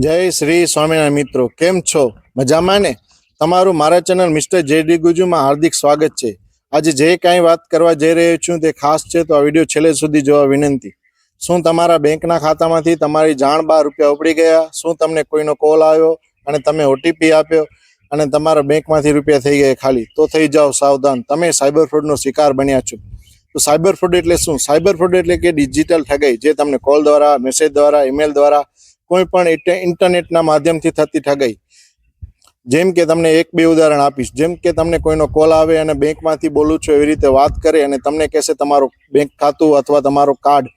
જય શ્રી સ્વામિનારાયણ મિત્રો, કેમ છો? મજામાં ને? તમારું મારા ચેનલ મિસ્ટર જેડી ગુજુમાં હાર્દિક સ્વાગત છે. આજે જે કાંઈ વાત કરવા જઈ રહ્યો છું તે ખાસ છે તો આ વીડિયો છેલ્લે સુધી જોવા વિનંતી. શું તમારા બેંકના ખાતામાંથી તમારી જાણ બાર રૂપિયા ઉપડી ગયા? શું તમને કોઈનો કોલ આવ્યો અને તમે ઓટીપી આપ્યો અને તમારા બેંકમાંથી રૂપિયા થઈ ગયા ખાલી? તો થઈ જાઓ સાવધાન. તમે સાયબર ફ્રોડનો શિકાર બન્યા છો. તો સાયબર ફ્રોડ એટલે શું? સાયબર ફ્રોડ એટલે કે ડિજિટલ ઠગાઈ જે તમને કોલ દ્વારા, મેસેજ દ્વારા, ઈમેલ દ્વારા કોઈ પણ ઇન્ટરનેટના માધ્યમથી થતી ઠગાઈ. જેમ કે તમને એક બે ઉદાહરણ આપીશ. જેમ કે તમને કોઈનો કોલ આવે અને બેંકમાંથી બોલું છું એવી રીતે વાત કરે અને તમને કહેશે તમારું બેંક ખાતું અથવા તમારું કાર્ડ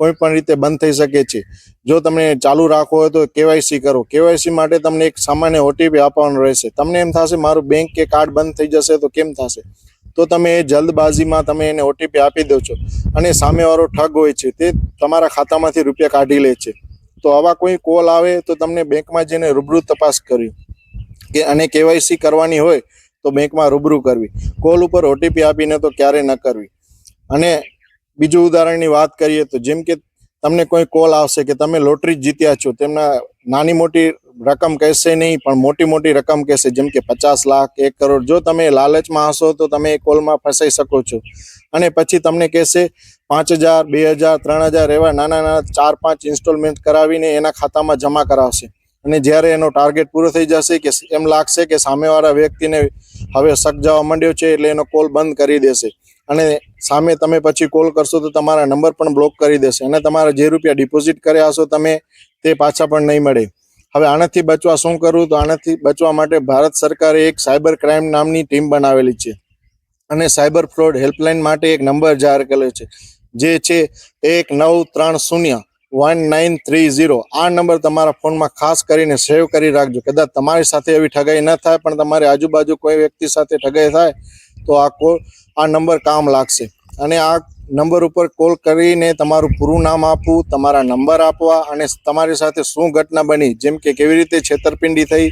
કોઈ પણ રીતે બંધ થઈ શકે છે. જો તમને ચાલુ રાખવો હોય તો કેવાયસી કરો. કેવાયસી માટે તમને એક સામાન્ય ઓટીપી આપવાનું રહેશે. તમને એમ થશે મારું બેંક કે કાર્ડ બંધ થઈ જશે તો કેમ થશે? તો તમે એ જલ્દબાજીમાં તમે એને ઓટીપી આપી દો છો અને સામેવાળો ઠગ હોય છે તે તમારા ખાતામાંથી રૂપિયા કાઢી લે છે. તો આવા કોઈ કોલ આવે તો તમને બેંકમાં જઈને રૂબરૂ તપાસ કરવી કે અને કેવાયસી કરવાની હોય તો બેંકમાં રૂબરૂ કરવી. કોલ ઉપર ઓટીપી આપીને તો ક્યારે ન કરવી. અને બીજું ઉદાહરણની વાત કરીએ તો જેમ કે તમને કોઈ કોલ આવશે કે તમે લોટરી જીત્યા છો, તેમના નાની મોટી રકમ કહેશે નહીં, પણ મોટી મોટી રકમ કહેશે, જેમ કે પચાસ લાખ, એક કરોડ. જો તમે લાલચમાં હશો, તો તમે એ કોલમાં ફસાઈ શકો છો. અને પછી તમને કહેશે, પાંચ હજાર, બે હજાર, ત્રણ હજાર એવા નાના નાના ચાર પાંચ ઇન્સ્ટોલમેન્ટ કરાવીને એના ખાતામાં જમા કરાવશે. અને જ્યારે એનો ટાર્ગેટ પૂરો થઈ જશે કે એમ લાગશે કે સામેવાળા વ્યક્તિને હવે શક જવા માંડ્યો છે, એટલે એનો કોલ બંધ કરી દેશે. અને સામે તમે પછી કોલ કરશો તો તમારા નંબર પણ બ્લોક કરી દેશે અને તમારા જે રૂપિયા ડિપોઝિટ કર્યા હશો તમે તે પાછા પણ નહીં મળે. હવે આનાથી બચવા શું કરવું? તો આનાથી બચવા માટે ભારત સરકારે એક સાયબર ક્રાઇમ નામની ટીમ બનાવેલી છે. અને સાયબર ફ્રોડ હેલ્પલાઇન માટે એક નંબર જાહેર કર્યો છે. જે છે એક નવ ત્રણ શૂન્ય વન નાઇન થ્રી ઝીરો. આ નંબર તમારા ફોનમાં ખાસ કરીને સેવ કરી રાખજો. કદાચ તમારી સાથે એવી ઠગાઈ ન થાય, પણ તમારી આજુબાજુ કોઈ વ્યક્તિ સાથે ઠગાઈ થાય તો આ કોલ, આ નંબર કામ લાગશે. અને આ નંબર ઉપર કોલ કરીને તમારું પૂરું નામ આપવું, તમારા નંબર આપવા અને તમારી સાથે શું ઘટના બની, જેમ કે કેવી રીતે છેતરપિંડી થઈ,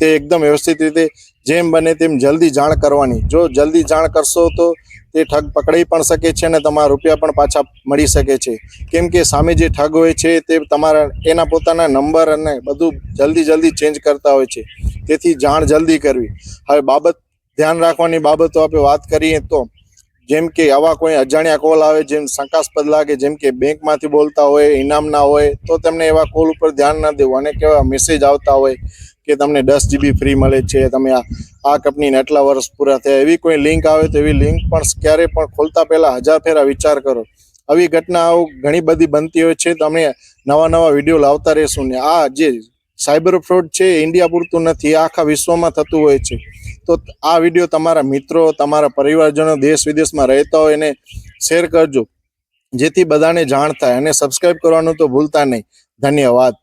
તે એકદમ વ્યવસ્થિત રીતે જેમ બને તેમ જલ્દી જાણ કરવાની. જો જલ્દી જાણ કરશો તો તે ઠગ પકડાઈ પણ શકે છે અને તમારા રૂપિયા પણ પાછા મળી શકે છે. કેમ કે સામે જે ઠગ હોય છે તે તમારા, એના પોતાના નંબર અને બધું જલ્દી જલ્દી ચેન્જ કરતા હોય છે. તેથી જાણ જલ્દી કરવી. હવે બાબત ધ્યાન રાખવાની બાબતો આપણે વાત કરીએ તો, જેમ કે આવા કોઈ અજાણ્યા કોલ આવે, જેમ શંકાસ્પદ લાગે, જેમ કે બેંકમાંથી બોલતા હોય ઇનામના હોય, તો તમને એવા કોલ ઉપર ધ્યાન ન દેવું. અને કેવા મેસેજ આવતા હોય કે તમને દસ જીબી ફ્રી મળે છે, તમે આ આ કંપનીને આટલા વર્ષ પૂરા થયા. એવી કોઈ લિંક આવે તો એવી લિંક પણ ક્યારેય પણ ખોલતા પહેલાં હજાર ફેરા વિચાર કરો. આવી ઘટનાઓ ઘણી બધી બનતી હોય છે તમે નવા નવા વીડિયો લાવતા રહેશું ને. આ જે સાયબર ફ્રોડ છે ઇન્ડિયા પૂરતું નથી આખા વિશ્વમાં થતું હોય છે. તો આ વીડિયો તમારા મિત્રો, તમારા પરિવારજનો દેશ વિદેશમાં રહેતા હોય એને શેર કરજો. જેથી બધાને જાણ થાય અને સબસ્ક્રાઈબ કરવાનું તો ભૂલતા નહીં. ધન્યવાદ.